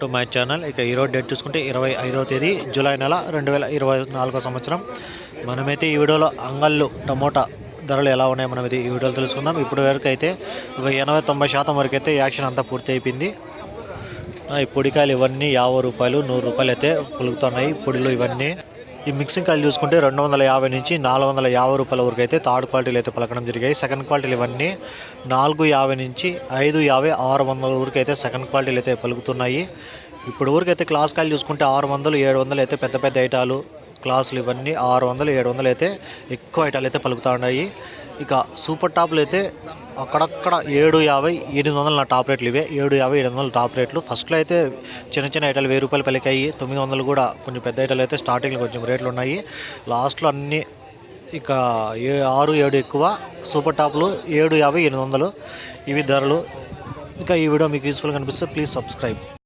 To my channel ఇక ఈరోజు date చూసుకుంటే ఇరవై ఐదవ తేదీ జూలై నెల రెండు వేల ఇరవై నాలుగో సంవత్సరం. మనమైతే ఈ వీడియోలో అంగళ్ళు టమోటా ధరలు ఎలా ఉన్నాయి మనమైతే ఈ వీడియోలో తెలుసుకుందాం. ఇప్పుడు వరకు అయితే ఒక ఎనభై తొంభై శాతం వరకు అయితే యాక్షన్ అంతా పూర్తి అయిపోయింది. ఈ పొడికాయలు ఇవన్నీ యాభై రూపాయలు నూరు రూపాయలు అయితే పలుకుతున్నాయి పొడిలు ఇవన్నీ ఈ మిక్సింగ్ కాయలు చూసుకుంటే రెండు వందల యాభై నుంచి నాలుగు వందల యాభై రూపాయల వరకు అయితే థర్డ్ క్వాలిటీలు అయితే పలకడం జరిగాయి. సెకండ్ క్వాలిటీలు ఇవన్నీ నాలుగు యాభై నుంచి ఐదు యాభై ఆరు వందల వరకు అయితే సెకండ్ క్వాలిటీలు అయితే పలుకుతున్నాయి. ఇప్పుడు ఊరికైతే క్లాస్ కాయలు చూసుకుంటే ఆరు వందలు ఏడు వందలు అయితే పెద్ద పెద్ద ఐటాలు క్లాసులు ఇవన్నీ ఆరు వందలు ఏడు వందలు అయితే ఎక్కువ ఐటాలు అయితే పలుకుతూ ఉన్నాయి. ఇక సూపర్ టాప్లు అయితే అక్కడక్కడ ఏడు యాభై ఎనిమిది వందల నా టాప్ రేట్లు ఇవే. ఏడు యాభై ఏడు వందల టాప్ రేట్లు. ఫస్ట్లో అయితే చిన్న చిన్న ఐటలు వెయ్యి రూపాయలు పలికాయి. తొమ్మిది వందలు కూడా కొంచెం పెద్ద ఐటలు అయితే స్టార్టింగ్లో కొంచెం రేట్లు ఉన్నాయి. లాస్ట్లో అన్నీ ఇక ఏ ఆరు ఏడు ఎక్కువ సూపర్ టాప్లు ఏడు యాభై ఎనిమిది వందలు. ఇవి ధరలు. ఇంకా ఈ వీడియో మీకు యూస్ఫుల్గా అనిపిస్తే ప్లీజ్ సబ్స్క్రైబ్.